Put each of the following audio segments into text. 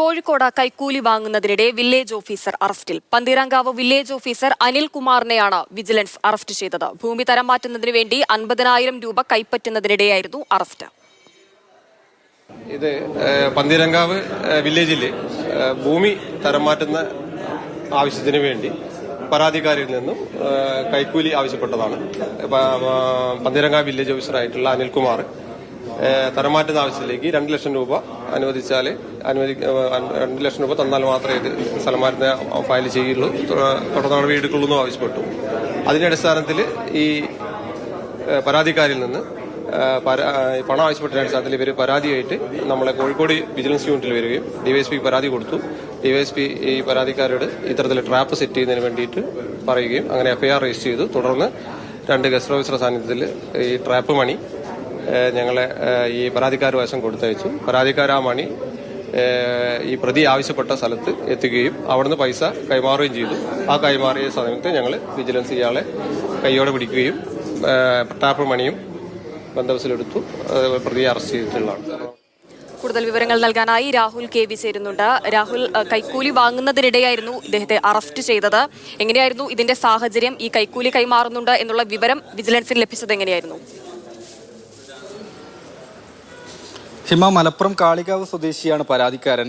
കോഴിക്കോട് കൈക്കൂലി വാങ്ങുന്നതിനിടെ village officer അറസ്റ്റിൽ. Pantheerankavu village officer Anil കുമാറിനെയാണ് വിജിലൻസ് അറസ്റ്റ് ചെയ്തത്. ഭൂമി തരം മാറ്റുന്നതിന് വേണ്ടി അൻപതിനായിരം രൂപ കൈപ്പറ്റുന്നതിനിടെയായിരുന്നു അറസ്റ്റ്. ഇത് പന്തീരങ്കാവ് വില്ലേജിൽ ഭൂമി തരം മാറ്റുന്ന ആവശ്യത്തിന് വേണ്ടി പരാതിക്കാരിൽ നിന്നും കൈക്കൂലി ആവശ്യപ്പെട്ടതാണ്. പന്തീരങ്കാവ് വില്ലേജ് ഓഫീസറായിട്ടുള്ള അനിൽകുമാർ ഏഹ്, തരം മാറ്റുന്ന ആവശ്യത്തിലേക്ക് രണ്ട് ലക്ഷം രൂപ അനുവദിച്ചാൽ അനുവദി രണ്ട് ലക്ഷം രൂപ തന്നാൽ മാത്രമേ ഇത് സ്ഥലം മാറ്റുന്ന ഫയൽ ചെയ്യുള്ളൂ. തുടർ നടപടി എടുക്കുള്ളൂ എന്നും ആവശ്യപ്പെട്ടു. അതിന്റെ അടിസ്ഥാനത്തിൽ ഈ പരാതിക്കാരിൽ നിന്ന് പണം ആവശ്യപ്പെട്ട അടിസ്ഥാനത്തിൽ ഇവർ പരാതിയായിട്ട് നമ്മളെ കോഴിക്കോട് വിജിലൻസ് യൂണിറ്റിൽ വരികയും ഡിവൈഎസ്പി പരാതി കൊടുത്തു. ഡിവൈഎസ്പി ഈ പരാതിക്കാരോട് ഇത്തരത്തിൽ ട്രാപ്പ് സെറ്റ് ചെയ്യുന്നതിന് വേണ്ടിയിട്ട് പറയുകയും അങ്ങനെ എഫ്ഐആർ രജിസ്റ്റർ ചെയ്തു. തുടർന്ന് രണ്ട് ഗസ്റ്റ് ഓഫീസറുടെ സാന്നിധ്യത്തിൽ ഈ ട്രാപ്പ് മണി ഞങ്ങളെ ഈ പരാതിക്കാർ വശം കൊടുത്തയച്ചു. പരാതിക്കാർ ആ മണി ഈ പ്രതി ആവശ്യപ്പെട്ട സ്ഥലത്ത് എത്തുകയും അവിടുന്ന് പൈസ കൈമാറുകയും ചെയ്തു. ആ കൈമാറിയ സമയത്ത് ഞങ്ങൾ വിജിലൻസ് ഇയാളെ കൈയോടെ പിടിക്കുകയും പ്രതാപ് മണിയും ബന്ധവസിലെടുത്തു പ്രതിയെ അറസ്റ്റ് ചെയ്തിട്ടുള്ളതാണ്. കൂടുതൽ വിവരങ്ങൾ നൽകാനായി രാഹുൽ കെ വി ചേരുന്നുണ്ട്. രാഹുൽ കൈക്കൂലി വാങ്ങുന്നതിനിടെയായിരുന്നു ഇദ്ദേഹത്തെ അറസ്റ്റ് ചെയ്തത്. എങ്ങനെയായിരുന്നു ഇതിന്റെ സാഹചര്യം? ഈ കൈക്കൂലി കൈമാറുന്നുണ്ട് എന്നുള്ള വിവരം വിജിലൻസിന് ലഭിച്ചത് എങ്ങനെയായിരുന്നു? ഹിമ മലപ്പുറം കാളികാവ് സ്വദേശിയാണ് പരാതിക്കാരൻ.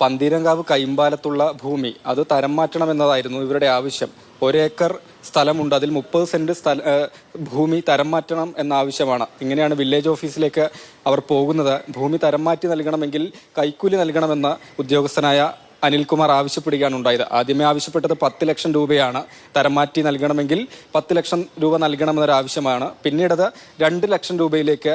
പന്തീരങ്കാവ് കൈമ്പാലത്തുള്ള ഭൂമി. അത് തരം മാറ്റണം എന്നതായിരുന്നു ഇവരുടെ ആവശ്യം. ഒരേക്കർ സ്ഥലമുണ്ട്. അതിൽ മുപ്പത് സെന്റ് സ്ഥല ഭൂമി തരം മാറ്റണം എന്ന ആവശ്യമാണ്. ഇങ്ങനെയാണ് വില്ലേജ് ഓഫീസിലേക്ക് അവർ പോകുന്നത്. ഭൂമി തരം മാറ്റി നൽകണമെങ്കിൽ കൈക്കൂലി നൽകണമെന്ന് ഉദ്യോഗസ്ഥനായ അനിൽകുമാർ ആവശ്യപ്പെടുകയാണ് ഉണ്ടായത്. ആദ്യമേ ആവശ്യപ്പെട്ടത് പത്ത് ലക്ഷം രൂപയാണ്. തരം മാറ്റി നൽകണമെങ്കിൽ പത്ത് ലക്ഷം രൂപ നൽകണമെന്നൊരു ആവശ്യമാണ് പിന്നീടത് രണ്ട് ലക്ഷം രൂപയിലേക്ക്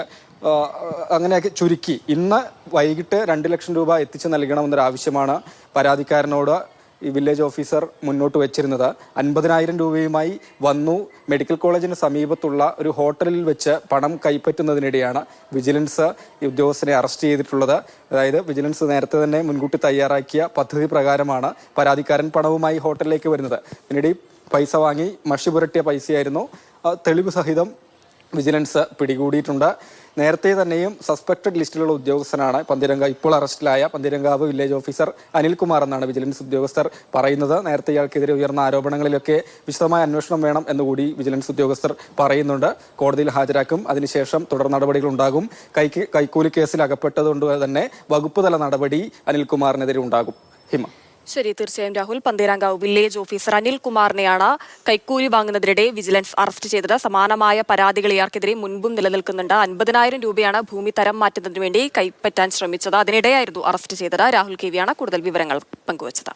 അങ്ങനെയൊക്കെ ചുരുക്കി. ഇന്ന് വൈകിട്ട് രണ്ട് ലക്ഷം രൂപ എത്തിച്ചു നൽകണമെന്നൊരു ആവശ്യമാണ് പരാതിക്കാരനോട് ഈ വില്ലേജ് ഓഫീസർ മുന്നോട്ട് വെച്ചിരുന്നത്. അൻപതിനായിരം രൂപയുമായി വന്നു. മെഡിക്കൽ കോളേജിന് സമീപത്തുള്ള ഒരു ഹോട്ടലിൽ വെച്ച് പണം കൈപ്പറ്റുന്നതിനിടെയാണ് വിജിലൻസ് ഈ ഉദ്യോഗസ്ഥനെ അറസ്റ്റ് ചെയ്തിട്ടുള്ളത്. അതായത് വിജിലൻസ് നേരത്തെ തന്നെ മുൻകൂട്ടി തയ്യാറാക്കിയ പദ്ധതി പ്രകാരമാണ് പരാതിക്കാരൻ പണവുമായി ഹോട്ടലിലേക്ക് വരുന്നത്. പിന്നീട് പൈസ വാങ്ങി മഷി പുരട്ടിയ പൈസയായിരുന്നു. തെളിവ് സഹിതം വിജിലൻസ് പിടികൂടിയിട്ടുണ്ട്. നേരത്തെ തന്നെയും സസ്പെക്റ്റഡ് ലിസ്റ്റിലുള്ള ഉദ്യോഗസ്ഥനാണ് പന്തിരങ്ക ഇപ്പോൾ അറസ്റ്റിലായ പന്തിരങ്കാവ് വില്ലേജ് ഓഫീസർ അനിൽകുമാർ എന്നാണ് വിജിലൻസ് ഉദ്യോഗസ്ഥർ പറയുന്നത്. നേരത്തെ ഇയാൾക്കെതിരെ ഉയർന്ന ആരോപണങ്ങളിലൊക്കെ വിശദമായ അന്വേഷണം വേണം എന്നുകൂടി വിജിലൻസ് ഉദ്യോഗസ്ഥർ പറയുന്നുണ്ട്. കോടതിയിൽ ഹാജരാക്കും. അതിനുശേഷം തുടർ നടപടികൾ ഉണ്ടാകും. കൈക്ക് കൈക്കൂലി കേസിൽ അകപ്പെട്ടതുകൊണ്ട് തന്നെ വകുപ്പ് തല നടപടി അനിൽകുമാറിനെതിരെ ഉണ്ടാകും. ഹിമ. ശരി തീർച്ചയായും രാഹുൽ. പന്തീരാങ്കാവ് വില്ലേജ് ഓഫീസർ അനിൽ കുമാറിനെയാണ് കൈക്കൂലി വാങ്ങുന്നതിനിടെ വിജിലൻസ് അറസ്റ്റ് ചെയ്തത്. സമാനമായ പരാതികൾ ഇയാൾക്കെതിരെ മുൻപും നിലനിൽക്കുന്നുണ്ട്. അൻപതിനായിരം രൂപയാണ് ഭൂമി തരം മാറ്റുന്നതിന് വേണ്ടി കൈപ്പറ്റാൻ ശ്രമിച്ചത്. അതിനിടെയായിരുന്നു അറസ്റ്റ് ചെയ്തത്. രാഹുൽ കെ വിയാണ് കൂടുതൽ വിവരങ്ങൾ പങ്കുവച്ചത്.